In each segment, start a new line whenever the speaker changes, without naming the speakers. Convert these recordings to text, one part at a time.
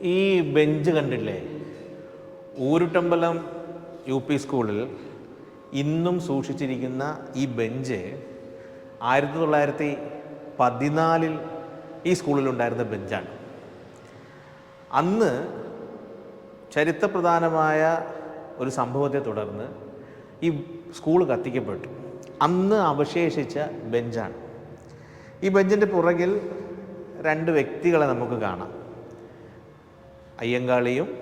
ഈ ബെഞ്ച് കണ്ടില്ലേ? Ooruttambalam U P സ്കൂളിൽ ഇന്നും സൂക്ഷിച്ചിരിക്കുന്ന ഈ ബെഞ്ച് ആയിരത്തി തൊള്ളായിരത്തി പതിനാലിൽ ഈ സ്കൂളിലുണ്ടായിരുന്ന ബെഞ്ചാണ് അന്ന് ചരിത്രപ്രധാനമായ ഒരു സംഭവത്തെ തുടർന്ന് ഈ സ്കൂൾ കത്തിക്കപ്പെട്ടു. അന്ന് അവശേഷിച്ച ബെഞ്ചാണ് ഈ ബെഞ്ചിന്റെ പുറകിൽ രണ്ട് വ്യക്തികളെ നമുക്ക് കാണാം. അയ്യങ്കാളിയും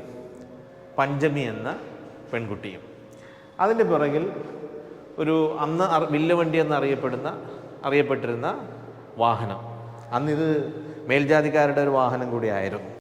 പഞ്ചമി എന്ന പെൺകുട്ടിയും. അതിന്റെ പിറകിൽ ഒരു അന്ന് വില്ലവണ്ടി എന്നറിയപ്പെടുന്ന അറിയപ്പെട്ടിരുന്ന വാഹനം. അന്നിത് മേൽജാതിക്കാരുടെ ഒരു വാഹനം കൂടിയായിരുന്നു.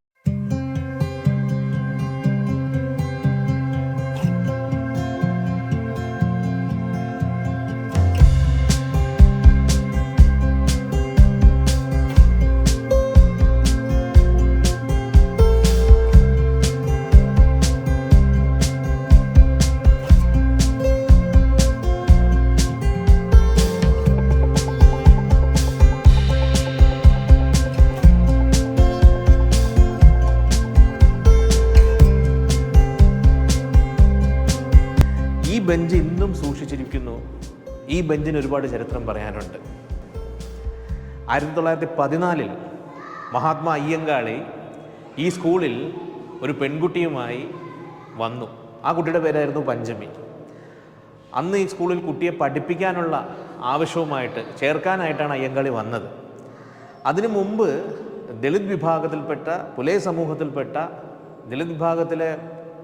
ബെഞ്ച് ഇന്നും സൂക്ഷിച്ചിരിക്കുന്നു. ഈ ബെഞ്ചിന് ഒരുപാട് ചരിത്രം പറയാനുണ്ട്. ആയിരത്തി തൊള്ളായിരത്തി പതിനാലിൽ മഹാത്മാ അയ്യങ്കാളി ഈ സ്കൂളിൽ ഒരു പെൺകുട്ടിയുമായി വന്നു. ആ കുട്ടിയുടെ പേരായിരുന്നു പഞ്ചമി. അന്ന് ഈ സ്കൂളിൽ കുട്ടിയെ പഠിപ്പിക്കാനുള്ള ആവശ്യവുമായിട്ട് ചേർക്കാനായിട്ടാണ് അയ്യങ്കാളി വന്നത്. അതിനു മുമ്പ് ദളിത് വിഭാഗത്തിൽപ്പെട്ട പുലേ സമൂഹത്തിൽപ്പെട്ട ദളിത് വിഭാഗത്തിലെ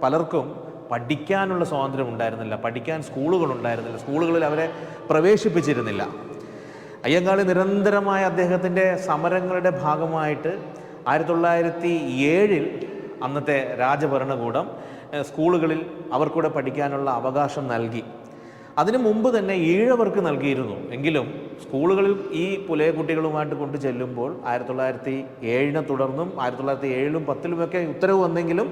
പലർക്കും പഠിക്കാനുള്ള സ്വാതന്ത്ര്യം ഉണ്ടായിരുന്നില്ല. പഠിക്കാൻ സ്കൂളുകൾ ഉണ്ടായിരുന്നില്ല. സ്കൂളുകളിൽ അവരെ പ്രവേശിപ്പിച്ചിരുന്നില്ല. അയ്യങ്കാളി നിരന്തരമായ അദ്ദേഹത്തിന്റെ സമരങ്ങളുടെ ഭാഗമായിട്ട് ആയിരത്തി തൊള്ളായിരത്തി ഏഴിൽ അന്നത്തെ രാജഭരണകൂടം സ്കൂളുകളിൽ അവർക്കൂടെ പഠിക്കാനുള്ള അവകാശം നൽകി. അതിനു മുമ്പ് തന്നെ ഈഴവർക്ക് നൽകിയിരുന്നു. എങ്കിലും സ്കൂളുകളിൽ ഈ പുലയ കുട്ടികളുമായിട്ട് കൊണ്ടു ചെല്ലുമ്പോൾ ആയിരത്തി തൊള്ളായിരത്തി ഏഴിനെ തുടർന്നും ആയിരത്തി തൊള്ളായിരത്തി ഏഴിലും പത്തിലുമൊക്കെ ഉത്തരവ് വന്നെങ്കിലും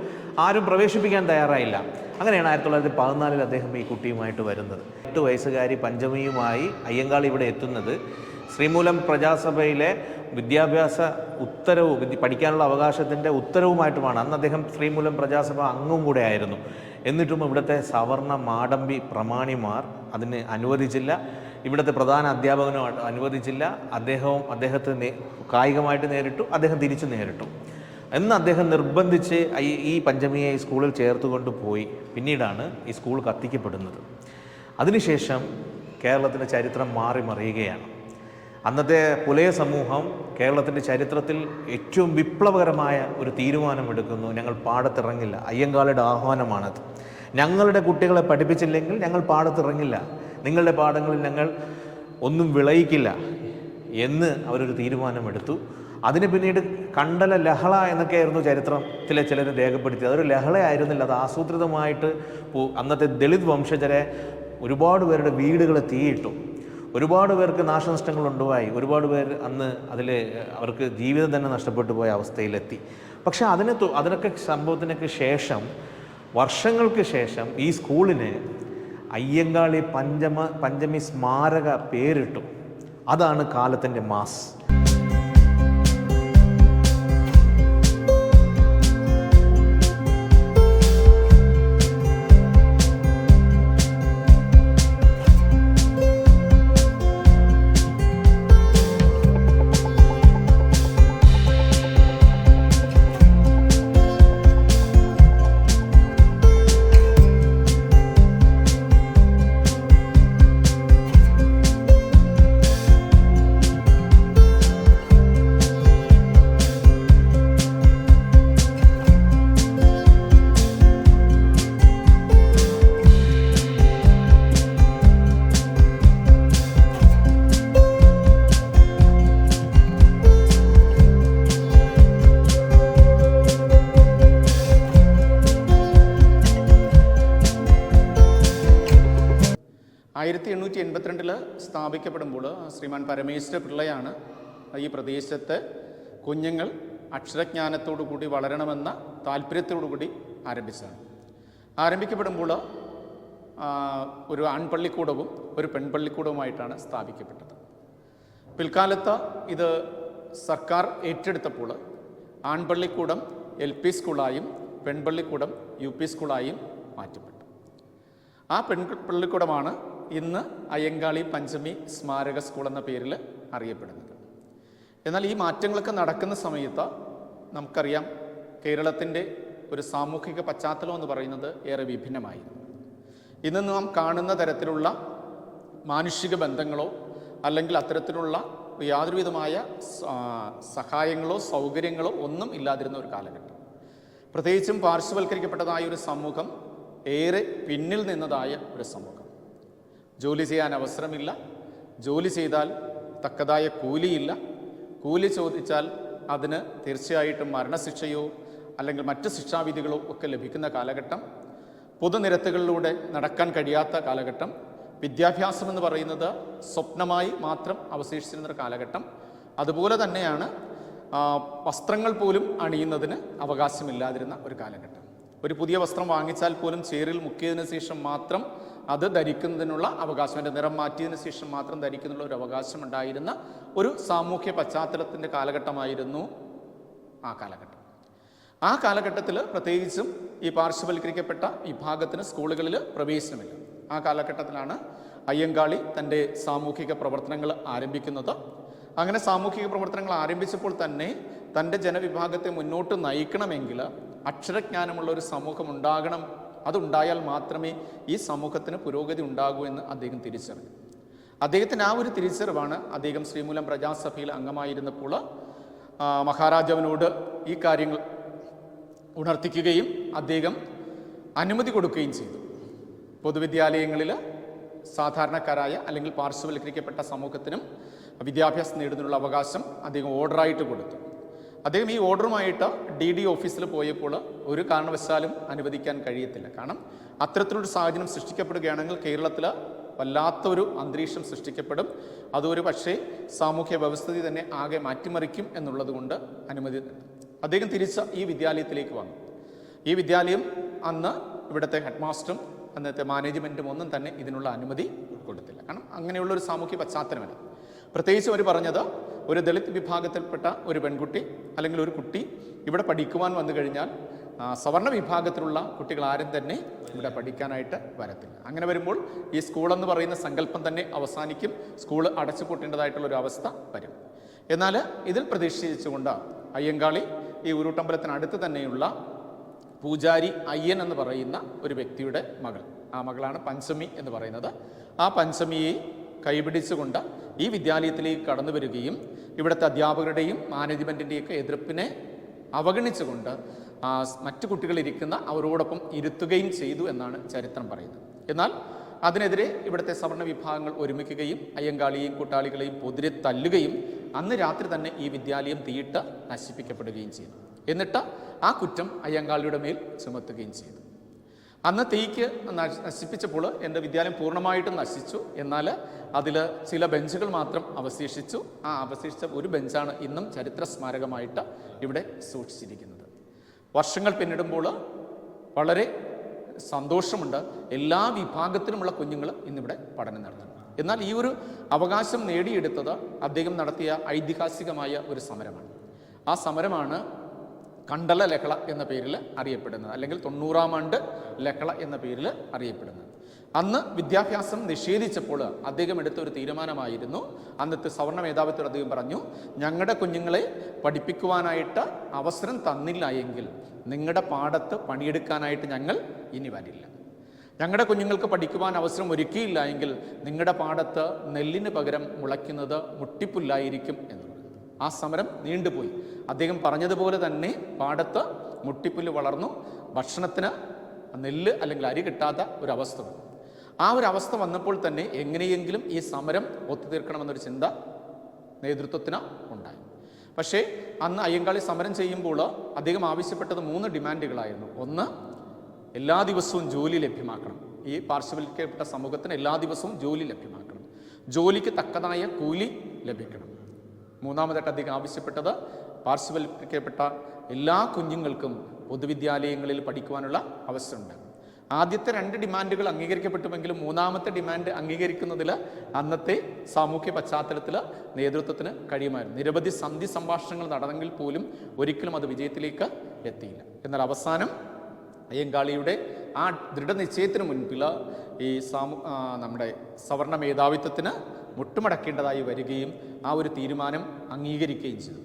ആരും പ്രവേശിപ്പിക്കാൻ തയ്യാറായില്ല. അങ്ങനെയാണ് ആയിരത്തി തൊള്ളായിരത്തി പതിനാലിൽ അദ്ദേഹം ഈ കുട്ടിയുമായിട്ട് വരുന്നത്. എട്ട് വയസ്സുകാരി പഞ്ചമിയുമായി അയ്യങ്കാളി ഇവിടെ എത്തുന്നത്. ശ്രീമൂലം പ്രജാസഭയിലെ വിദ്യാഭ്യാസ ഉത്തരവ് പഠിക്കാനുള്ള അവകാശത്തിന്റെ ഉത്തരവുമായിട്ടുമാണ് അന്ന് അദ്ദേഹം ശ്രീമൂലം പ്രജാസഭ അംഗവും കൂടെ ആയിരുന്നു. എന്നിട്ടും ഇവിടുത്തെ സവർണ മാടമ്പി പ്രമാണിമാർ അതിന് അനുവദിച്ചില്ല. ഇവിടുത്തെ പ്രധാന അധ്യാപകനും അനുവദിച്ചില്ല. അദ്ദേഹവും അദ്ദേഹത്തെ കായികമായിട്ട് നേരിട്ടു. അദ്ദേഹം തിരിച്ചു നേരിട്ടു. എന്ന് അദ്ദേഹം നിർബന്ധിച്ച് ഈ ഈ പഞ്ചമിയെ ഈ സ്കൂളിൽ ചേർത്തുകൊണ്ട് പോയി. പിന്നീടാണ് ഈ സ്കൂൾ കത്തിക്കപ്പെടുന്നത്. അതിനുശേഷം കേരളത്തിന്റെ ചരിത്രം മാറി മറിയുകയാണ്. അന്നത്തെ പുലയ സമൂഹം കേരളത്തിന്റെ ചരിത്രത്തിൽ ഏറ്റവും വിപ്ലവകരമായ ഒരു തീരുമാനമെടുക്കുന്നു. ഞങ്ങൾ പാടത്തിറങ്ങില്ല. അയ്യങ്കാളിയുടെ ആഹ്വാനമാണത്. ഞങ്ങളുടെ കുട്ടികളെ പഠിപ്പിച്ചില്ലെങ്കിൽ ഞങ്ങൾ പാടത്തിറങ്ങില്ല. നിങ്ങളുടെ പാടങ്ങളിൽ ഞങ്ങൾ ഒന്നും വിളയിക്കില്ല എന്ന് അവരൊരു തീരുമാനമെടുത്തു. അതിന് പിന്നീട് കണ്ടല ലഹള എന്നൊക്കെയായിരുന്നു ചരിത്രത്തിലെ ചിലർ രേഖപ്പെടുത്തിയത്. അതൊരു ലഹളയായിരുന്നില്ല. അത് ആസൂത്രിതമായിട്ട് അന്നത്തെ ദളിത് വംശജരെ ഒരുപാട് പേരുടെ വീടുകളെ തീയിട്ടു. ഒരുപാട് പേർക്ക് നാശനഷ്ടങ്ങൾ ഉണ്ടായി ഒരുപാട് പേർ അന്ന് അതിൽ അവർക്ക് ജീവിതം തന്നെ നഷ്ടപ്പെട്ടു പോയ അവസ്ഥയിലെത്തി. പക്ഷേ അതിന് അതിനൊക്കെ സംഭവത്തിനൊക്കെ ശേഷം വർഷങ്ങൾക്ക് ശേഷം ഈ സ്കൂളിന് അയ്യങ്കാളി പഞ്ചമ പഞ്ചമി സ്മാരക പേരിട്ടു. അതാണ് കാലത്തിന്റെ മാസ്.
എണ്ണൂറ്റി എൺപത്തിരണ്ടിൽ സ്ഥാപിക്കപ്പെടുമ്പോൾ ശ്രീമാൻ പരമേശ്വര പിള്ളയാണ് ഈ പ്രദേശത്തെ കുഞ്ഞുങ്ങൾ അക്ഷരജ്ഞാനത്തോടു കൂടി വളരണമെന്ന താല്പര്യത്തോടു കൂടി ആരംഭിച്ചതാണ്. ആരംഭിക്കപ്പെടുമ്പോൾ ഒരു ആൺപള്ളിക്കൂടവും ഒരു പെൺപള്ളിക്കൂടവുമായിട്ടാണ് സ്ഥാപിക്കപ്പെട്ടത്. പിൽക്കാലത്ത് ഇത് സർക്കാർ ഏറ്റെടുത്തപ്പോൾ ആൺപള്ളിക്കൂടം എൽ പി സ്കൂളായും പെൺപള്ളിക്കൂടം യു പി സ്കൂളായും മാറ്റപ്പെട്ടു. ആ പെൺ പള്ളിക്കൂടമാണ് ഇന്ന് അയ്യങ്കാളി പഞ്ചമി സ്മാരക സ്കൂൾ എന്ന പേരിൽ അറിയപ്പെടുന്നത്. എന്നാൽ ഈ മാറ്റങ്ങളൊക്കെ നടക്കുന്ന സമയത്ത് നമുക്കറിയാം കേരളത്തിന്റെ ഒരു സാമൂഹിക പശ്ചാത്തലം എന്ന് പറയുന്നത് ഏറെ വിഭിന്നമായിരുന്നു. ഇന്ന് നാം കാണുന്ന തരത്തിലുള്ള മാനുഷിക ബന്ധങ്ങളോ അല്ലെങ്കിൽ അത്തരത്തിലുള്ള യാതൊരുവിധമായ വിധമായ സഹായങ്ങളോ സൗകര്യങ്ങളോ ഒന്നും ഇല്ലാതിരുന്ന ഒരു കാലഘട്ടം. പ്രത്യേകിച്ചും പാർശ്വവൽക്കരിക്കപ്പെട്ടതായ ഒരു സമൂഹം ഏറെ പിന്നിൽ നിന്നതായ ഒരു സമൂഹം. ജോലി ചെയ്യാൻ അവസരമില്ല. ജോലി ചെയ്താൽ തക്കതായ കൂലിയില്ല. കൂലി ചോദിച്ചാൽ അതിന് തീർച്ചയായിട്ടും മരണശിക്ഷയോ അല്ലെങ്കിൽ മറ്റ് ശിക്ഷാവിധികളോ ഒക്കെ ലഭിക്കുന്ന കാലഘട്ടം. പൊതുനിരത്തുകളിലൂടെ നടക്കാൻ കഴിയാത്ത കാലഘട്ടം. വിദ്യാഭ്യാസം എന്ന് പറയുന്നത് സ്വപ്നമായി മാത്രം അവശേഷിച്ചിരുന്ന ഒരു കാലഘട്ടം. അതുപോലെ തന്നെയാണ് വസ്ത്രങ്ങൾ പോലും അണിയുന്നതിന് അവകാശമില്ലാതിരുന്ന ഒരു കാലഘട്ടം. ഒരു പുതിയ വസ്ത്രം വാങ്ങിച്ചാൽ പോലും ചേറിൽ മുക്കിയതിനു ശേഷം മാത്രം അത് ധരിക്കുന്നതിനുള്ള അവകാശം അതിന്റെ നിറം മാറ്റിയതിനു ശേഷം മാത്രം ധരിക്കുന്നതിനുള്ള ഒരു അവകാശം ഉണ്ടായിരുന്ന ഒരു സാമൂഹ്യ പശ്ചാത്തലത്തിന്റെ കാലഘട്ടമായിരുന്നു ആ കാലഘട്ടം. ആ കാലഘട്ടത്തിൽ പ്രത്യേകിച്ചും ഈ പാർശ്വവൽക്കരിക്കപ്പെട്ട വിഭാഗത്തിന് സ്കൂളുകളിൽ പ്രവേശനമില്ല. ആ കാലഘട്ടത്തിലാണ് അയ്യങ്കാളി തന്റെ സാമൂഹിക പ്രവർത്തനങ്ങൾ ആരംഭിക്കുന്നത്. അങ്ങനെ സാമൂഹിക പ്രവർത്തനങ്ങൾ ആരംഭിച്ചപ്പോൾ തന്നെ തന്റെ ജനവിഭാഗത്തെ മുന്നോട്ട് നയിക്കണമെങ്കിൽ അക്ഷരജ്ഞാനമുള്ള ഒരു സമൂഹം ഉണ്ടാകണം അതുണ്ടായാൽ മാത്രമേ ഈ സമൂഹത്തിന് പുരോഗതി ഉണ്ടാകൂ എന്ന് അദ്ദേഹം തിരിച്ചറിഞ്ഞു. അദ്ദേഹത്തിന് ആ ഒരു തിരിച്ചറിവാണ് അദ്ദേഹം ശ്രീമൂലം പ്രജാസഭയിൽ അംഗമായിരുന്നപ്പോൾ മഹാരാജാവിനോട് ഈ കാര്യങ്ങൾ ഉണർത്തിക്കുകയും അദ്ദേഹം അനുമതി കൊടുക്കുകയും ചെയ്തു. പൊതുവിദ്യാലയങ്ങളിൽ സാധാരണക്കാരായ അല്ലെങ്കിൽ പാർശ്വവൽക്കരിക്കപ്പെട്ട സമൂഹത്തിനും വിദ്യാഭ്യാസം നേടുന്നതിനുള്ള അവകാശം അദ്ദേഹം ഓർഡറായിട്ട് കൊടുത്തു. അദ്ദേഹം ഈ ഓർഡറുമായിട്ട് ഡി ഡി ഓഫീസിൽ പോയപ്പോൾ ഒരു കാരണവശാലും അനുവദിക്കാൻ കഴിയത്തില്ല. കാരണം അത്തരത്തിലൊരു സാഹചര്യം സൃഷ്ടിക്കപ്പെടുകയാണെങ്കിൽ കേരളത്തിൽ വല്ലാത്തൊരു അന്തരീക്ഷം സൃഷ്ടിക്കപ്പെടും. അതൊരു പക്ഷേ സാമൂഹ്യ വ്യവസ്ഥിതി തന്നെ ആകെ മാറ്റിമറിക്കും എന്നുള്ളത് കൊണ്ട് അനുമതി. അദ്ദേഹം തിരിച്ച ഈ വിദ്യാലയത്തിലേക്ക് വന്നു. ഈ വിദ്യാലയം അന്ന് ഇവിടുത്തെ ഹെഡ് മാസ്റ്ററും അന്നത്തെ മാനേജ്മെന്റും ഒന്നും തന്നെ ഇതിനുള്ള അനുമതി കൊടുത്തില്ല കാരണം അങ്ങനെയുള്ള ഒരു സാമൂഹ്യ പശ്ചാത്തലമല്ല. പ്രത്യേകിച്ച് അവർ പറഞ്ഞത് ഒരു ദളിത് വിഭാഗത്തിൽപ്പെട്ട ഒരു പെൺകുട്ടി അല്ലെങ്കിൽ ഒരു കുട്ടി ഇവിടെ പഠിക്കുവാൻ വന്നു കഴിഞ്ഞാൽ സവർണ വിഭാഗത്തിലുള്ള കുട്ടികൾ ആരും തന്നെ ഇവിടെ പഠിക്കാനായിട്ട് വരത്തില്ല. അങ്ങനെ വരുമ്പോൾ ഈ സ്കൂൾ എന്ന് പറയുന്ന സങ്കല്പം തന്നെ അവസാനിക്കും സ്കൂൾ അടച്ചു പൂട്ടേണ്ടതായിട്ടുള്ള ഒരു അവസ്ഥ വരും. എന്നാൽ ഇതിൽ പ്രതീക്ഷിച്ചുകൊണ്ട് അയ്യങ്കാളി ഈ ഉരുട്ടമ്പലത്തിനടുത്ത് തന്നെയുള്ള പൂജാരി അയ്യൻ എന്ന് പറയുന്ന ഒരു വ്യക്തിയുടെ മകൾ. ആ മകളാണ് പഞ്ചമി എന്ന് പറയുന്നത്. ആ പഞ്ചമിയെ കൈപിടിച്ചുകൊണ്ട് ഈ വിദ്യാലയത്തിലേക്ക് കടന്നു വരികയും ഇവിടുത്തെ അധ്യാപകരുടെയും മാനേജ്മെന്റിന്റെയൊക്കെ എതിർപ്പിനെ അവഗണിച്ചുകൊണ്ട് മറ്റു കുട്ടികളിരിക്കുന്ന അവരോടൊപ്പം ഇരുത്തുകയും ചെയ്തു എന്നാണ് ചരിത്രം പറയുന്നത്. എന്നാൽ അതിനെതിരെ ഇവിടുത്തെ സവർണ വിഭാഗങ്ങൾ ഒരുമിക്കുകയും അയ്യങ്കാളിയെയും കൂട്ടാളികളെയും പൊതിരെ തല്ലുകയും അന്ന് രാത്രി തന്നെ ഈ വിദ്യാലയം തീയിട്ട് നശിപ്പിക്കപ്പെടുകയും ചെയ്തു. എന്നിട്ട് ആ കുറ്റം അയ്യങ്കാളിയുടെ മേൽ ചുമത്തുകയും ചെയ്തു. അന്ന് തീക്ക് നശ്- നശിപ്പിച്ചപ്പോൾ എന്റെ വിദ്യാലയം പൂർണമായിട്ടും നശിച്ചു. എന്നാൽ അതിൽ ചില ബെഞ്ചുകൾ മാത്രം അവശേഷിച്ചു. ആ അവശേഷിച്ച ഒരു ബെഞ്ചാണ് ഇന്നും ചരിത്ര സ്മാരകമായിട്ട് ഇവിടെ സൂക്ഷിച്ചിരിക്കുന്നത്. വർഷങ്ങൾ പിന്നിടുമ്പോൾ വളരെ സന്തോഷമുണ്ട്. എല്ലാ വിഭാഗത്തിലുമുള്ള കുഞ്ഞുങ്ങൾ ഇന്നിവിടെ പഠനം നടത്തുന്നു. എന്നാൽ ഈ ഒരു അവകാശം നേടിയെടുത്തത് അദ്ദേഹം നടത്തിയ ഐതിഹാസികമായ ഒരു സമരമാണ്. ആ സമരമാണ് കണ്ടല ലഹള എന്ന പേരിൽ അറിയപ്പെടുന്നത് അല്ലെങ്കിൽ തൊണ്ണൂറാം ആണ്ട് ലഹള എന്ന പേരിൽ അറിയപ്പെടുന്നത്. അന്ന് വിദ്യാഭ്യാസം നിഷേധിച്ചപ്പോൾ അദ്ദേഹം എടുത്ത ഒരു തീരുമാനമായിരുന്നു. അന്നത്തെ സവർണ മേധാവിത്വം അദ്ദേഹം പറഞ്ഞു ഞങ്ങളുടെ കുഞ്ഞുങ്ങളെ പഠിപ്പിക്കുവാനായിട്ട് അവസരം തന്നില്ല എങ്കിൽ നിങ്ങളുടെ പാടത്ത് പണിയെടുക്കാനായിട്ട് ഞങ്ങൾ ഇനി വരില്ല. ഞങ്ങളുടെ കുഞ്ഞുങ്ങൾക്ക് പഠിക്കുവാൻ അവസരം ഒരുക്കിയില്ല എങ്കിൽ നിങ്ങളുടെ പാടത്ത് നെല്ലിന് പകരം മുളയ്ക്കുന്നത് മുട്ടിപ്പുല്ലായിരിക്കും എന്നുള്ളത് ആ സമരം നീണ്ടുപോയി. അദ്ദേഹം പറഞ്ഞതുപോലെ തന്നെ പാടത്ത് മുട്ടിപ്പുല്ല് വളർന്നു. ഭക്ഷണത്തിന് നെല്ല് അല്ലെങ്കിൽ അരി കിട്ടാത്ത ഒരു അവസ്ഥ വന്നു. ആ ഒരു അവസ്ഥ വന്നപ്പോൾ തന്നെ എങ്ങനെയെങ്കിലും ഈ സമരം ഒത്തുതീർക്കണമെന്നൊരു ചിന്ത നേതൃത്വത്തിന് ഉണ്ടായി. പക്ഷേ അന്ന് അയ്യങ്കാളി സമരം ചെയ്യുമ്പോൾ അദ്ദേഹം ആവശ്യപ്പെട്ടത് മൂന്ന് ഡിമാൻഡുകളായിരുന്നു. ഒന്ന് എല്ലാ ദിവസവും ജോലി ലഭ്യമാക്കണം. ഈ പാർശ്വവൽക്കപ്പെട്ട സമൂഹത്തിന് എല്ലാ ദിവസവും ജോലി ലഭ്യമാക്കണം. ജോലിക്ക് തക്കതായ കൂലി ലഭിക്കണം. മൂന്നാമതായിട്ട് അദ്ദേഹം ആവശ്യപ്പെട്ടത് പാർശ്വവൽക്കരിക്കപ്പെട്ട എല്ലാ കുഞ്ഞുങ്ങൾക്കും പൊതുവിദ്യാലയങ്ങളിൽ പഠിക്കുവാനുള്ള അവസരമുണ്ട്. ആദ്യത്തെ രണ്ട് ഡിമാൻഡുകൾ അംഗീകരിക്കപ്പെട്ടുമെങ്കിലും മൂന്നാമത്തെ ഡിമാൻഡ് അംഗീകരിക്കുന്നതിൽ അന്നത്തെ സാമൂഹ്യ പശ്ചാത്തലത്തിൽ നേതൃത്വത്തിന് കഴിയുമായിരുന്നു. നിരവധി സന്ധി സംഭാഷണങ്ങൾ നടന്നെങ്കിൽ പോലും ഒരിക്കലും അത് വിജയത്തിലേക്ക് എത്തിയില്ല. എന്നാൽ അവസാനം അയ്യങ്കാളിയുടെ ആ ദൃഢനിശ്ചയത്തിന് മുൻപിൽ ഈ സാമു നമ്മുടെ സവർണ മേധാവിത്വത്തിന് മുട്ടുമടക്കേണ്ടതായി വരികയും ആ ഒരു തീരുമാനം അംഗീകരിക്കുകയും ചെയ്തു.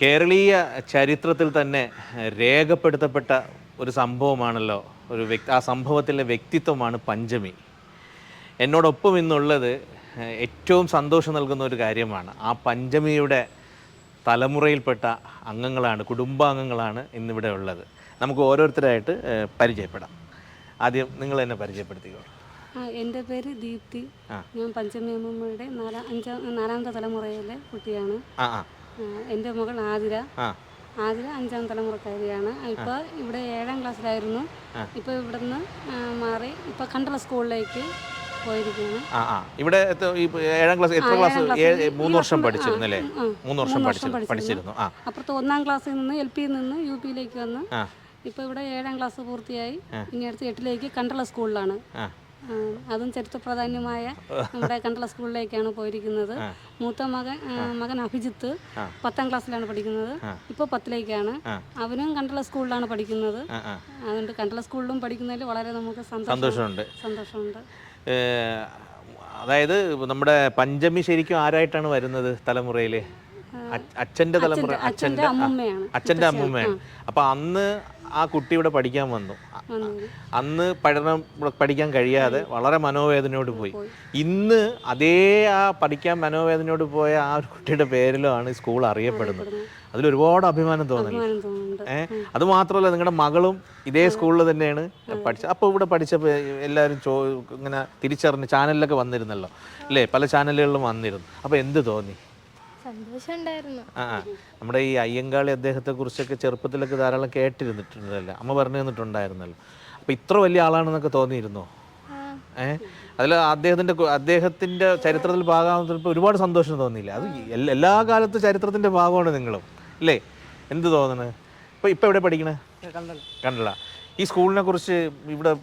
കേരളീയ ചരിത്രത്തിൽ തന്നെ രേഖപ്പെടുത്തപ്പെട്ട ഒരു സംഭവമാണല്ലോ. ഒരു വ്യക്തി ആ സംഭവത്തിലെ വ്യക്തിത്വമാണ് പഞ്ചമി. എന്നോടൊപ്പം ഇന്നുള്ളത് ഏറ്റവും സന്തോഷം നൽകുന്ന ഒരു കാര്യമാണ്. ആ പഞ്ചമിയുടെ തലമുറയിൽപ്പെട്ട അംഗങ്ങളാണ് കുടുംബാംഗങ്ങളാണ് ഇന്നിവിടെ ഉള്ളത്. നമുക്ക് ഓരോരുത്തരായിട്ട് പരിചയപ്പെടാം. ആദ്യം നിങ്ങൾ എന്നെ പരിചയപ്പെടുത്തിക്കോളൂ
ആ, എന്റെ പേര് ദീപ്തി. ഞാൻ പഞ്ചമി അമ്മമ്മയുടെ നാലാം അഞ്ചാം നാലാമത്തെ തലമുറയിലെ കുട്ടിയാണ്. എന്റെ മകൾ ആതിര. ആതിര അഞ്ചാം തലമുറക്കാരിയാണ്. ഇപ്പൊ ഇവിടെ ഏഴാം ക്ലാസ്സിലായിരുന്നു. ഇപ്പൊ ഇവിടുന്ന് മാറി ഇപ്പൊ കണ്ടുള്ള സ്കൂളിലേക്ക്
ഇവിടെ ഏഴാം ക്ലാസ് എത്ര ക്ലാസ് മൂന്ന് വർഷം പഠിച്ചിരുന്നു അല്ലേ? മൂന്ന് വർഷം പഠിച്ചിരുന്നു
അപ്പുറത്ത് ഒന്നാം ക്ലാസ്സിൽ നിന്ന് എൽ പിയിൽ നിന്ന് യു പിയിലേക്ക് വന്ന് ഇപ്പൊ ഇവിടെ ഏഴാം ക്ലാസ് പൂർത്തിയായി. ഇനി അടുത്ത് എട്ടിലേക്ക് കണ്ടുള്ള സ്കൂളിലാണ്. അതും ചരിത്ര പ്രാധാന്യമായ നമ്മുടെ കണ്ടള സ്കൂളിലേക്കാണ് പോയിരിക്കുന്നത്. മൂത്ത മകൻ മകൻ അഭിജിത്ത് പത്താം ക്ലാസ്സിലാണ് പഠിക്കുന്നത്. ഇപ്പോൾ പത്തിലേക്കാണ്. അവനും കണ്ടള സ്കൂളിലാണ് പഠിക്കുന്നത്. അതുകൊണ്ട് കണ്ടള സ്കൂളിലും പഠിക്കുന്നതിൽ വളരെ നമുക്ക്
സന്തോഷമുണ്ട്.
സന്തോഷമുണ്ട്.
അതായത് നമ്മുടെ പഞ്ചമി ശരിക്കും ആരായിട്ടാണ് വരുന്നത് തലമുറയിൽ അച്ഛന്റെ തലമുറ അച്ഛന്റെ അച്ഛന്റെ അമ്മൂമ്മയാണ്. അപ്പൊ അന്ന് ആ കുട്ടി ഇവിടെ പഠിക്കാൻ വന്നു. അന്ന് പഠനം പഠിക്കാൻ കഴിയാതെ വളരെ മനോവേദനയോട് പോയി. ഇന്ന് അതേ ആ പഠിക്കാൻ മനോവേദനയോട് പോയ ആ ഒരു കുട്ടിയുടെ പേരിലാണ് ഈ സ്കൂൾ അറിയപ്പെടുന്നത്. അതിൽ ഒരുപാട് അഭിമാനം തോന്നുന്നു ഏഹ് അത് മാത്രമല്ല നിങ്ങളുടെ മകളും ഇതേ സ്കൂളിൽ തന്നെയാണ് പഠിച്ചത്. അപ്പോൾ ഇവിടെ പഠിച്ചപ്പോൾ എല്ലാവരും ചോ ഇങ്ങനെ തിരിച്ചറിഞ്ഞ് ചാനലിലൊക്കെ വന്നിരുന്നല്ലോ. അല്ലേ? പല ചാനലുകളിലും വന്നിരുന്നു. അപ്പോൾ എന്ത് തോന്നി? ആ. നമ്മുടെ ഈ അയ്യങ്കാളി അദ്ദേഹത്തെ കുറിച്ചൊക്കെ ചെറുപ്പത്തിലൊക്കെ ധാരാളം കേട്ടിരുന്നിട്ടുണ്ടല്ലോ. അമ്മ പറഞ്ഞു തന്നിട്ടുണ്ടായിരുന്നല്ലോ. അപ്പൊ ഇത്ര വലിയ ആളാണെന്നൊക്കെ തോന്നിയിരുന്നോ? ഏ? അതിൽ അദ്ദേഹത്തിന്റെ അദ്ദേഹത്തിന്റെ ചരിത്രത്തിൽ ഭാഗമാകുന്നപ്പോൾ ഒരുപാട് സന്തോഷം തോന്നിയില്ല? അത് എല്ലാ- എല്ലാ കാലത്തും ചരിത്രത്തിന്റെ ഭാഗമാണ് നിങ്ങളും. അല്ലേ? എന്ത് തോന്നണേ? ഇപ്പൊ ഇപ്പൊ എവിടെ പഠിക്കണേ? കണ്ടല ഈ സ്കൂളിനെ കുറിച്ച് ഇവിടെ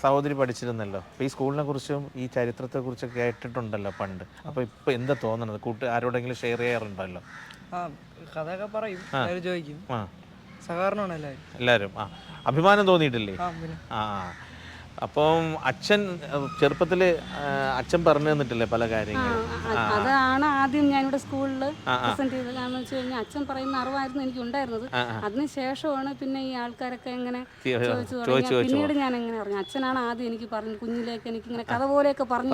സഹോദരി പഠിച്ചിരുന്നല്ലോ. അപ്പോൾ ഈ സ്കൂളിനെ കുറിച്ചും ഈ ചരിത്രത്തെ കുറിച്ചും കേട്ടിട്ടുണ്ടല്ലോ പണ്ട്. അപ്പോൾ ഇപ്പൊ എന്താ തോന്നണത്? കൂട്ട് ആരോടെങ്കിലും ഷെയർ ചെയ്യാറുണ്ടല്ലോ?
ആ കഥയൊക്കെ പറയും. ചോദിക്കും.
ആ.
സഹകരണമാണ് എല്ലാവരും.
എല്ലാവരും. ആ. അഭിമാനം തോന്നിയിട്ടില്ലേ?
ആ.
അപ്പം അച്ഛൻ ചെറുപ്പത്തിൽ അച്ഛൻ പറഞ്ഞു തന്നിട്ടില്ലേ പല കാര്യങ്ങളും?
അതാണ് ആദ്യം ഞാൻ ഞാനിവിടെ സ്കൂളിൽ പ്രസന്റ് ചെയ്തത്. കാരണം വെച്ച് കഴിഞ്ഞാൽ അച്ഛൻ പറയുന്ന അറിവായിരുന്നു എനിക്ക് ഉണ്ടായിരുന്നത് അതിനുശേഷമാണ് പിന്നെ ഈ ആൾക്കാരൊക്കെ എങ്ങനെ ചോദിച്ചു പിന്നീട് ഞാൻ എങ്ങനെ പറഞ്ഞു അച്ഛനാണ് ആദ്യം എനിക്ക് പറഞ്ഞു കുഞ്ഞിലേക്ക് എനിക്ക് ഇങ്ങനെ കഥ പോലെയൊക്കെ പറഞ്ഞു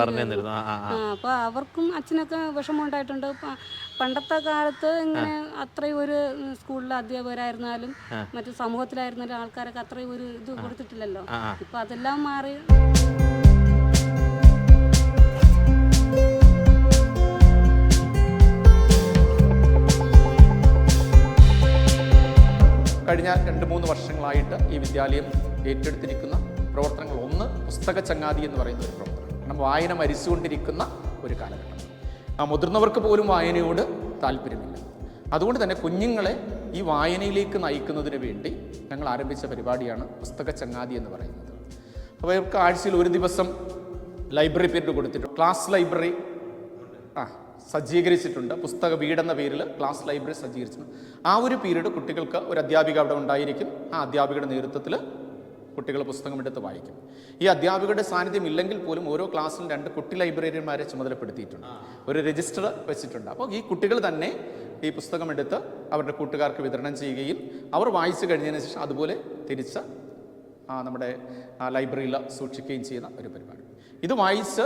അപ്പൊ അവർക്കും അച്ഛനൊക്കെ വിഷമം ഉണ്ടായിട്ടുണ്ട് പണ്ടത്തെ കാലത്ത് ഇങ്ങനെ അത്രയും ഒരു സ്കൂളിലെ അധ്യാപകരായിരുന്നാലും മറ്റു സമൂഹത്തിലായിരുന്നാലും ആൾക്കാരൊക്കെ അത്രയും ഒരു ഇത് കൊടുത്തിട്ടില്ലല്ലോ. ഇപ്പൊ അതെല്ലാം മാറി.
കഴിഞ്ഞ രണ്ട് മൂന്ന് വർഷങ്ങളായിട്ട് ഈ വിദ്യാലയം ഏറ്റെടുത്തിരിക്കുന്ന പ്രവർത്തനങ്ങൾ ഒന്ന് പുസ്തക ചങ്ങാതി എന്ന് പറയുന്ന ഒരു പ്രവർത്തനം കാരണം വായന മരിച്ചുകൊണ്ടിരിക്കുന്ന ഒരു കാലഘട്ടം. ആ മുതിർന്നവർക്ക് പോലും വായനയോട് താല്പര്യമില്ല. അതുകൊണ്ട് തന്നെ കുഞ്ഞുങ്ങളെ ഈ വായനയിലേക്ക് നയിക്കുന്നതിന് വേണ്ടി ഞങ്ങൾ ആരംഭിച്ച പരിപാടിയാണ് പുസ്തക ചങ്ങാതി എന്ന് പറയുന്നത്. അപ്പോൾ ഇവർക്ക് ആഴ്ചയിൽ ഒരു ദിവസം ലൈബ്രറി പീരീഡ് കൊടുത്തിട്ടുണ്ട്. ക്ലാസ് ലൈബ്രറി ആ സജ്ജീകരിച്ചിട്ടുണ്ട്. പുസ്തക വീടെന്ന പേരിൽ ക്ലാസ് ലൈബ്രറി സജ്ജീകരിച്ചിട്ടുണ്ട്. ആ ഒരു പീരീഡ് കുട്ടികൾക്ക് ഒരു അധ്യാപിക അവിടെ ഉണ്ടായിരിക്കും. ആ അധ്യാപികയുടെ നേതൃത്വത്തിൽ കുട്ടികൾ പുസ്തകം എടുത്ത് വായിക്കും. ഈ അധ്യാപകരുടെ സാന്നിധ്യം ഇല്ലെങ്കിൽ പോലും ഓരോ ക്ലാസ്സിലും രണ്ട് കുട്ടി ലൈബ്രറിയന്മാരെ ചുമതലപ്പെടുത്തിയിട്ടുണ്ട്. ഒരു രജിസ്റ്റർ വെച്ചിട്ടുണ്ട്. അപ്പോൾ ഈ കുട്ടികൾ തന്നെ ഈ പുസ്തകം എടുത്ത് അവരുടെ കൂട്ടുകാർക്ക് വിതരണം ചെയ്യുകയും അവർ വായിച്ചു കഴിഞ്ഞതിന് ശേഷം അതുപോലെ തിരിച്ച് നമ്മുടെ ലൈബ്രറിയിൽ സൂക്ഷിക്കുകയും ചെയ്യുന്ന ഒരു പരിപാടി. ഇത് വായിച്ച്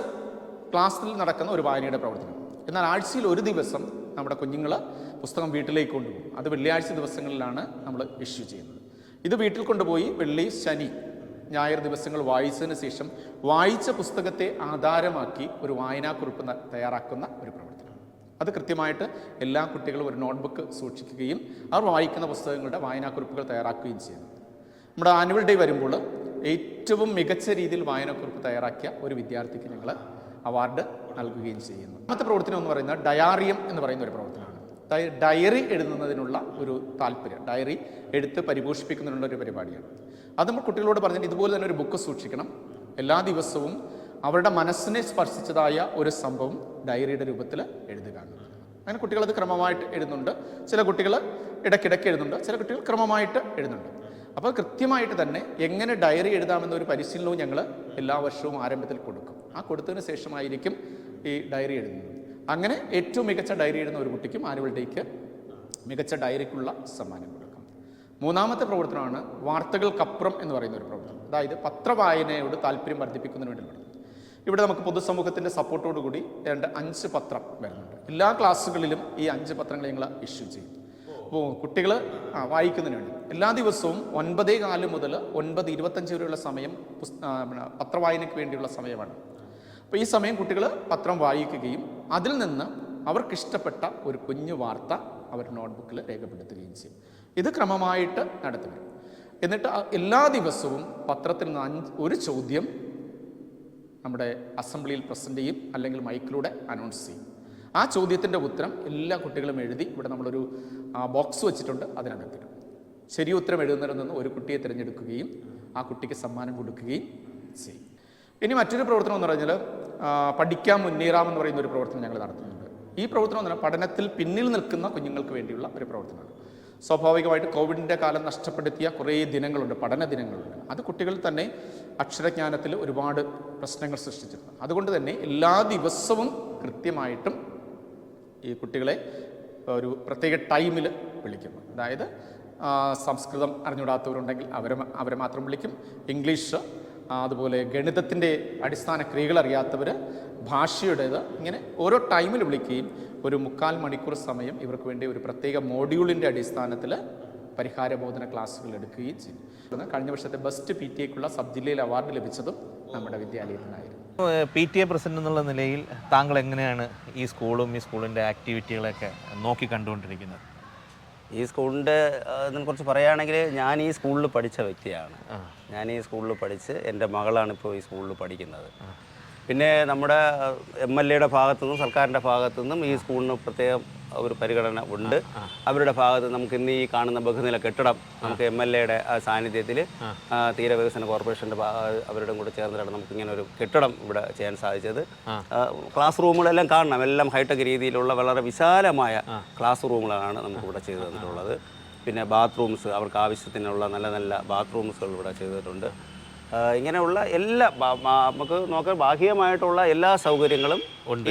ക്ലാസ്സിൽ നടക്കുന്ന ഒരു വായനയുടെ പ്രവർത്തനം. എന്നാൽ ആഴ്ചയിൽ ഒരു ദിവസം നമ്മുടെ കുഞ്ഞുങ്ങൾ പുസ്തകം വീട്ടിലേക്ക് കൊണ്ടുപോകും. അത് വെള്ളിയാഴ്ച ദിവസങ്ങളിലാണ് നമ്മൾ ഇഷ്യൂ ചെയ്യുന്നത്. ഇത് വീട്ടിൽ കൊണ്ടുപോയി വെള്ളി ശനി ഞായർ ദിവസങ്ങൾ വായിച്ചതിന് ശേഷം വായിച്ച പുസ്തകത്തെ ആധാരമാക്കി ഒരു വായനാക്കുറിപ്പ് തയ്യാറാക്കുന്ന ഒരു പ്രവർത്തനം. അത് കൃത്യമായിട്ട് എല്ലാ കുട്ടികളും ഒരു നോട്ട്ബുക്ക് സൂക്ഷിക്കുകയും അവർ വായിക്കുന്ന പുസ്തകങ്ങളുടെ വായനാക്കുറിപ്പുകൾ തയ്യാറാക്കുകയും ചെയ്യുന്നു. നമ്മുടെ ആനുവൽ ഡേ വരുമ്പോൾ ഏറ്റവും മികച്ച രീതിയിൽ വായനാക്കുറിപ്പ് തയ്യാറാക്കിയ ഒരു വിദ്യാർത്ഥിക്ക് ഞങ്ങൾ അവാർഡ് നൽകുകയും ചെയ്യുന്നു. അന്നത്തെ പ്രവർത്തനം എന്ന് പറയുന്നത് ഡയാറിയം എന്ന് പറയുന്ന ഒരു പ്രവർത്തനമാണ്. അതായത് ഡയറി എഴുതുന്നതിനുള്ള ഒരു താല്പര്യം. ഡയറി എടുത്ത് പരിപോഷിപ്പിക്കുന്നതിനുള്ള ഒരു പരിപാടിയാണ്. അത് നമ്മൾ കുട്ടികളോട് പറഞ്ഞിട്ട് ഇതുപോലെ തന്നെ ഒരു ബുക്ക് സൂക്ഷിക്കണം. എല്ലാ ദിവസവും അവരുടെ മനസ്സിനെ സ്പർശിച്ചതായ ഒരു സംഭവം ഡയറിയുടെ രൂപത്തിൽ എഴുതുക. അങ്ങനെ കുട്ടികൾ അത് ക്രമമായിട്ട് എഴുതുന്നുണ്ട്. ചില കുട്ടികൾ ഇടയ്ക്കിടയ്ക്ക് എഴുതുന്നുണ്ട്. ചില കുട്ടികൾ ക്രമമായിട്ട് എഴുതുന്നുണ്ട്. അപ്പോൾ കൃത്യമായിട്ട് തന്നെ എങ്ങനെ ഡയറി എഴുതാമെന്ന ഒരു പരിശീലനവും ഞങ്ങൾ എല്ലാ വർഷവും ആരംഭത്തിൽ കൊടുക്കും. ആ കൊടുത്തതിന് ശേഷമായിരിക്കും ഈ ഡയറി എഴുതുന്നത്. അങ്ങനെ ഏറ്റവും മികച്ച ഡയറി എഴുതുന്ന ഒരു കുട്ടിക്കും ആനുവൽ ഡേക്ക് മികച്ച ഡയറിക്കുള്ള സമ്മാനം കൊടുക്കും. മൂന്നാമത്തെ പ്രവർത്തനമാണ് വാർത്തകൾക്കപ്പുറം എന്ന് പറയുന്ന ഒരു പ്രവർത്തനം. അതായത് പത്രവായനയോട് താല്പര്യം വർദ്ധിപ്പിക്കുന്നതിന് വേണ്ടിയുള്ള ഇവിടെ നമുക്ക് പൊതുസമൂഹത്തിന്റെ സപ്പോർട്ടോടുകൂടി രണ്ട് അഞ്ച് പത്രം വരുന്നുണ്ട്. എല്ലാ ക്ലാസ്സുകളിലും ഈ അഞ്ച് പത്രങ്ങൾ ഞങ്ങൾ ഇഷ്യൂ ചെയ്യും. അപ്പോൾ കുട്ടികൾ വായിക്കുന്നതിന് വേണ്ടി. എല്ലാ ദിവസവും ഒൻപതേ കാൽ മുതൽ ഒൻപത് ഇരുപത്തഞ്ച് വരെയുള്ള സമയം പത്രവായനയ്ക്ക് വേണ്ടിയുള്ള സമയമാണ്. അപ്പോൾ ഈ സമയം കുട്ടികൾ പത്രം വായിക്കുകയും അതിൽ നിന്ന് അവർക്കിഷ്ടപ്പെട്ട ഒരു കുഞ്ഞു വാർത്ത അവർ നോട്ട്ബുക്കിൽ രേഖപ്പെടുത്തുകയും ചെയ്യും. ഇത് ക്രമമായിട്ട് നടത്തുക എന്നിട്ട് എല്ലാ ദിവസവും പത്രത്തിൽ നിന്ന് അഞ്ച് ഒരു ചോദ്യം നമ്മുടെ അസംബ്ലിയിൽ പ്രസന്റ് ചെയ്യും അല്ലെങ്കിൽ മൈക്കിലൂടെ അനൗൺസ് ചെയ്യും. ആ ചോദ്യത്തിന്റെ ഉത്തരം എല്ലാ കുട്ടികളും എഴുതി ഇവിടെ നമ്മളൊരു ബോക്സ് വെച്ചിട്ടുണ്ട് അതിനകത്തിടും ശരി ഉത്തരം എഴുതുന്നതിൽ നിന്ന് ഒരു കുട്ടിയെ തിരഞ്ഞെടുക്കുകയും ആ കുട്ടിക്ക് സമ്മാനം കൊടുക്കുകയും ചെയ്യും. ഇനി മറ്റൊരു പ്രവർത്തനം എന്ന് പറഞ്ഞാൽ പഠിക്കാൻ മുന്നേറാം എന്ന് പറയുന്ന ഒരു പ്രവർത്തനം ഞങ്ങൾ നടത്തുന്നുണ്ട്. ഈ പ്രവർത്തനം എന്ന് പറഞ്ഞാൽ പഠനത്തിൽ പിന്നിൽ നിൽക്കുന്ന കുഞ്ഞുങ്ങൾക്ക് വേണ്ടിയുള്ള ഒരു പ്രവർത്തനമാണ്. സ്വാഭാവികമായിട്ട് കോവിഡിന്റെ കാലം നഷ്ടപ്പെടുത്തിയ കുറേ ദിനങ്ങളുണ്ട് പഠന ദിനങ്ങളുണ്ട്. അത് കുട്ടികൾ തന്നെ അക്ഷരജ്ഞാനത്തിൽ ഒരുപാട് പ്രശ്നങ്ങൾ സൃഷ്ടിച്ചിട്ടുണ്ട്. അതുകൊണ്ട് തന്നെ എല്ലാ ദിവസവും കൃത്യമായിട്ടും ഈ കുട്ടികളെ ഒരു പ്രത്യേക ടൈമിൽ വിളിക്കുന്നു. അതായത് സംസ്കൃതം അറിഞ്ഞുകൂടാത്തവരുണ്ടെങ്കിൽ അവരെ അവരെ മാത്രം വിളിക്കും ഇംഗ്ലീഷ് അതുപോലെ ഗണിതത്തിന്റെ അടിസ്ഥാന ക്രിയകൾ അറിയാത്തവർ ഭാഷയുടേത് ഇങ്ങനെ ഓരോ ടൈമിൽ വിളിക്കുകയും ഒരു മുക്കാൽ മണിക്കൂർ സമയം ഇവർക്ക് വേണ്ടി ഒരു പ്രത്യേക മോഡ്യൂളിന്റെ അടിസ്ഥാനത്തിൽ പരിഹാരബോധന ക്ലാസ്സുകൾ എടുക്കുകയും ചെയ്യും. കഴിഞ്ഞ വർഷത്തെ ബെസ്റ്റ് പി ടി എക്കുള്ള സബ് ജില്ലയിൽ അവാർഡ് ലഭിച്ചതും നമ്മുടെ വിദ്യാലയത്തിനായിരുന്നു.
പി ടി എ പ്രസിഡന്റ് എന്നുള്ള നിലയിൽ താങ്കൾ എങ്ങനെയാണ് ഈ സ്കൂളും ഈ സ്കൂളിന്റെ ആക്ടിവിറ്റികളൊക്കെ നോക്കി കണ്ടുകൊണ്ടിരിക്കുന്നത്?
ഈ സ്കൂളിന്റെ ഇതിനെക്കുറിച്ച് പറയുകയാണെങ്കിൽ ഞാൻ ഈ സ്കൂളിൽ പഠിച്ച വ്യക്തിയാണ്. ഞാൻ ഈ സ്കൂളിൽ പഠിച്ച് എന്റെ മകളാണ് ഇപ്പോൾ ഈ സ്കൂളിൽ പഠിക്കുന്നത്. പിന്നെ നമ്മുടെ എം എൽ എയുടെ ഭാഗത്തുനിന്നും സർക്കാരിന്റെ ഭാഗത്തുനിന്നും ഈ സ്കൂളിന് പ്രത്യേകം ഒരു പരിഗണന ഉണ്ട്. അവരുടെ ഭാഗത്ത് നമുക്ക് ഇന്ന് ഈ കാണുന്ന ബഹുനില കെട്ടിടം നമുക്ക് എം എൽ എയുടെ സാന്നിധ്യത്തിൽ തീരവികസന കോർപ്പറേഷന്റെ അവരുടെ കൂടെ ചേർന്നിട്ടാണ് നമുക്ക് ഇങ്ങനെ ഒരു കെട്ടിടം ഇവിടെ ചെയ്യാൻ സാധിച്ചത്. ക്ലാസ് റൂമുകളെല്ലാം കാണണം. എല്ലാം ഹൈടെക് രീതിയിലുള്ള വളരെ വിശാലമായ ക്ലാസ് റൂമുകളാണ് നമുക്ക് ഇവിടെ ചെയ്തു തന്നിട്ടുള്ളത്. പിന്നെ ബാത്റൂംസ് അവർക്ക് ആവശ്യത്തിനുള്ള നല്ല നല്ല ബാത്റൂംസുകൾ ഇവിടെ ചെയ്തിട്ടുണ്ട്. ഇങ്ങനെയുള്ള എല്ലാ നമുക്ക് നോക്കാൻ ബാഹ്യമായിട്ടുള്ള എല്ലാ സൗകര്യങ്ങളും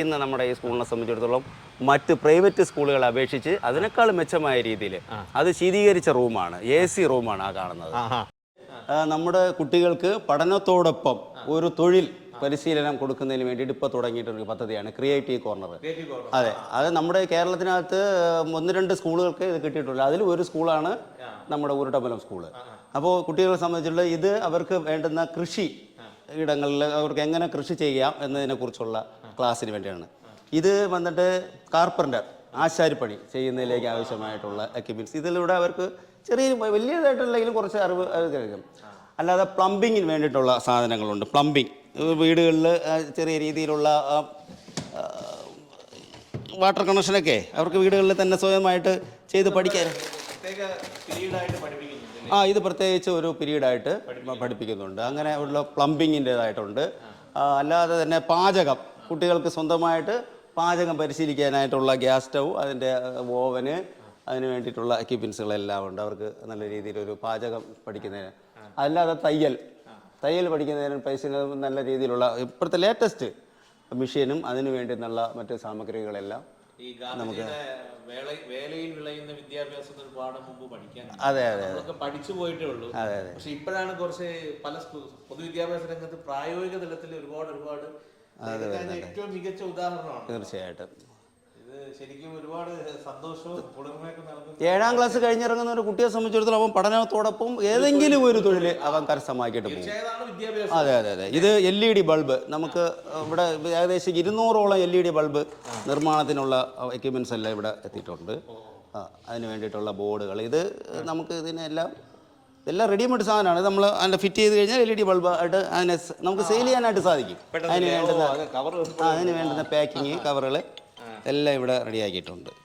ഇന്ന് നമ്മുടെ ഈ സ്കൂളിനെ സംബന്ധിച്ചിടത്തോളം മറ്റ് പ്രൈവറ്റ് സ്കൂളുകളെ അപേക്ഷിച്ച് അതിനേക്കാൾ മെച്ചമായ രീതിയിൽ അത് ശീതീകരിച്ച റൂമാണ് എ സി റൂമാണ് ആ കാണുന്നത്. നമ്മുടെ കുട്ടികൾക്ക് പഠനത്തോടൊപ്പം ഒരു തൊഴിൽ പരിശീലനം കൊടുക്കുന്നതിന് വേണ്ടിയിട്ട് ഇപ്പോൾ തുടങ്ങിയിട്ടൊരു പദ്ധതിയാണ് ക്രിയേറ്റീവ് കോർണർ അതെ അത് നമ്മുടെ കേരളത്തിനകത്ത് ഒന്ന് രണ്ട് സ്കൂളുകൾക്ക് ഇത് കിട്ടിയിട്ടുള്ളത് അതിൽ ഒരു സ്കൂളാണ് നമ്മുടെ ഊരുട്ടമ്പലം സ്കൂൾ. അപ്പോൾ കുട്ടികളെ സംബന്ധിച്ചുള്ള ഇത് അവർക്ക് വേണ്ടുന്ന കൃഷി ഇടങ്ങളിൽ അവർക്ക് എങ്ങനെ കൃഷി ചെയ്യാം എന്നതിനെക്കുറിച്ചുള്ള ക്ലാസ്സിന് വേണ്ടിയാണ്. ഇത് വന്നിട്ട് കാർപ്പന്റർ ആശാരിപ്പണി ചെയ്യുന്നതിലേക്ക് ആവശ്യമായിട്ടുള്ള എക്യുപ്മെന്റ്സ് ഇതിലൂടെ അവർക്ക് ചെറിയ വലിയതായിട്ടുള്ളെങ്കിലും കുറച്ച് അറിവ് കഴിക്കും അല്ലാതെ പ്ലംബിങ്ങിന് വേണ്ടിയിട്ടുള്ള സാധനങ്ങളുണ്ട്. പ്ലംബിങ് വീടുകളിൽ ചെറിയ രീതിയിലുള്ള വാട്ടർ കണക്ഷനൊക്കെ അവർക്ക് വീടുകളിൽ തന്നെ സ്വയമായിട്ട് ചെയ്ത് പഠിക്കാൻ. ആ ഇത് പ്രത്യേകിച്ച് ഒരു പീരീഡായിട്ട് പഠിപ്പിക്കുന്നുണ്ട്. അങ്ങനെ ഉള്ള പ്ലംബിങ്ങിന്റെതായിട്ടുണ്ട്. അല്ലാതെ തന്നെ പാചകം. കുട്ടികൾക്ക് സ്വന്തമായിട്ട് പാചകം പരിശീലിക്കാനായിട്ടുള്ള ഗ്യാസ് സ്റ്റൗ അതിന്റെ ഓവന് അതിന് വേണ്ടിയിട്ടുള്ള എക്യുപ്മെൻസുകളെല്ലാം ഉണ്ട്. അവർക്ക് നല്ല രീതിയിലൊരു പാചകം പഠിക്കുന്നതിന്. അല്ലാതെ തയ്യൽ. തയ്യൽ പഠിക്കുന്നതിന് പൈസ നല്ല രീതിയിലുള്ള ഇപ്പോഴത്തെ ലേറ്റസ്റ്റ് മെഷീനും അതിനു വേണ്ടി നല്ല മറ്റ് സാമഗ്രികളെല്ലാം
വേള വേലയിൽ വിളയുന്ന വിദ്യാഭ്യാസം ഒരു പാഠം മുമ്പ് പഠിക്കാൻ
അതെ അതെ
പഠിച്ചു പോയിട്ടേ ഉള്ളൂ.
അതെ, അതെ.
പക്ഷെ ഇപ്പോഴാണ് കുറച്ച് പല പൊതുവിദ്യാഭ്യാസ രംഗത്ത് പ്രായോഗിക തലത്തിൽ ഒരുപാട് ഒരുപാട് ഏറ്റവും മികച്ച ഉദാഹരണമാണ്.
തീർച്ചയായിട്ടും.
ശരിക്കും ഒരുപാട് സന്തോഷവും
ഏഴാം ക്ലാസ് കഴിഞ്ഞിറങ്ങുന്ന ഒരു കുട്ടിയെ സംബന്ധിച്ചിടത്തോളം അവൻ പഠനത്തോടൊപ്പം ഏതെങ്കിലും ഒരു തൊഴിൽ അവൻ കരസ്ഥമാക്കിയിട്ട് പോകും. അതെ അതെ അതെ. ഇത് എൽ ഇ ഡി ബൾബ്. നമുക്ക് ഇവിടെ ഏകദേശം ഇരുന്നൂറോളം എൽ ഇ ഡി ബൾബ് നിർമ്മാണത്തിനുള്ള എക്യുപ്മെൻസ് എല്ലാം ഇവിടെ എത്തിയിട്ടുണ്ട്. അതിന് വേണ്ടിയിട്ടുള്ള ബോർഡുകൾ. ഇത് നമുക്ക് ഇതിനെല്ലാം എല്ലാം റെഡിമെയ്ഡ് സാധനമാണ്. നമ്മൾ അതിന്റെ ഫിറ്റ് ചെയ്ത് കഴിഞ്ഞാൽ എൽ ഇ ഡി ബൾബ് ആയിട്ട് അതിനെ നമുക്ക് സെയിൽ ചെയ്യാനായിട്ട് സാധിക്കും. അതിന് വേണ്ടുന്ന അതിന് വേണ്ടുന്ന പാക്കിങ് കവറുകൾ എല്ലാം ഇവിടെ റെഡിയാക്കിയിട്ടുണ്ട്